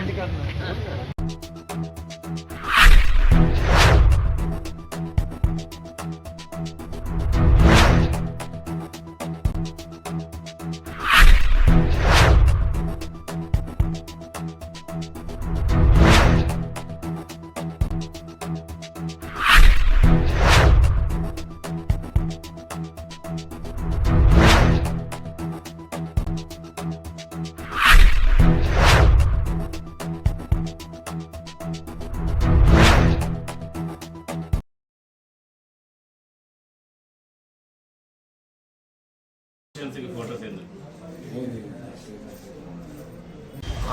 ఇంటికి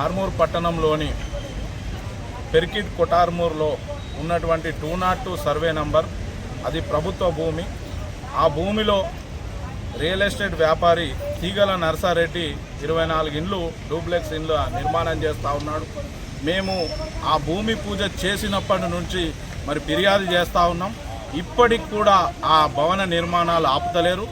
ఆర్మూర్ పట్టణంలోని పెరికిట్ కొటార్మూర్లో ఉన్నటువంటి two nought two survey number అది ప్రభుత్వ భూమి. ఆ భూమిలో రియల్ ఎస్టేట్ వ్యాపారి తీగల నర్సారెడ్డి ఇరవై నాలుగు ఇండ్లు డూప్లెక్స్ ఇండ్లు నిర్మాణం చేస్తూ ఉన్నాడు. మేము ఆ భూమి పూజ చేసినప్పటి నుంచి మరి ఫిర్యాదు చేస్తూ ఉన్నాం. ఇప్పటికి కూడా ఆ భవన నిర్మాణాలు ఆపుతలేరు.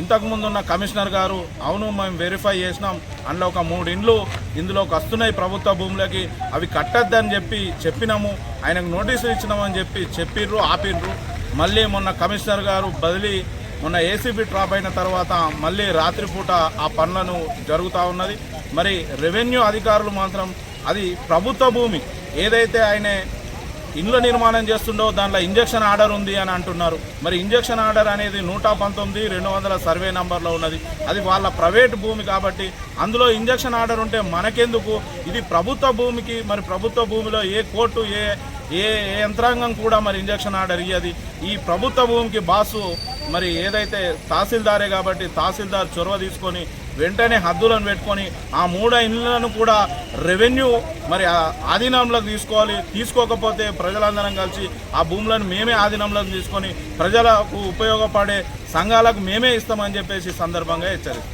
ఇంతకుముందు ఉన్న కమిషనర్ గారు అవును మేము వెరిఫై చేసినాం. అందులో ఒక మూడు ఇండ్లు ఇందులోకి వస్తున్నాయి ప్రభుత్వ భూములకి. అవి కట్టద్దని చెప్పి చెప్పినాము. ఆయనకు నోటీసులు ఇచ్చినామని చెప్పి చెప్పిర్రు ఆపిర్రు. మళ్ళీ మొన్న కమిషనర్ గారు బదిలీ మొన్న ఏసీబీ డ్రాప్ అయిన తర్వాత మళ్ళీ రాత్రిపూట ఆ పనులను జరుగుతూ ఉన్నది. మరి రెవెన్యూ అధికారులు మాత్రం అది ప్రభుత్వ భూమి. ఏదైతే ఆయన ఇండ్ల నిర్మాణం చేస్తుండో దాంట్లో ఇంజక్షన్ ఆర్డర్ ఉంది అని అంటున్నారు. మరి ఇంజక్షన్ ఆర్డర్ అనేది నూట పంతొమ్మిది రెండు వందల సర్వే నంబర్లో ఉన్నది. అది వాళ్ళ ప్రైవేట్ భూమి కాబట్టి అందులో ఇంజక్షన్ ఆర్డర్ ఉంటే మనకెందుకు? ఇది ప్రభుత్వ భూమికి మరి ప్రభుత్వ భూమిలో ఏ కోర్టు ఏ ఏ యంత్రాంగం కూడా మరి ఇంజక్షన్ ఆర్డర్ ఇయ్యది? ఈ ప్రభుత్వ భూమికి బాసు మరి ఏదైతే తహసీల్దారే కాబట్టి తహసీల్దార్ చొరవ తీసుకొని వెంటనే హద్దులను పెట్టుకొని ఆ మూడు ఇళ్ళను కూడా రెవెన్యూ మరి ఆ ఆధీనంలోకి తీసుకోవాలి. తీసుకోకపోతే ప్రజలందరం కలిసి ఆ భూములను మేమే ఆధీనంలోకి తీసుకొని ప్రజలకు ఉపయోగపడే సంఘాలకు మేమే ఇస్తామని చెప్పేసి సందర్భంగా హెచ్చరిస్తాం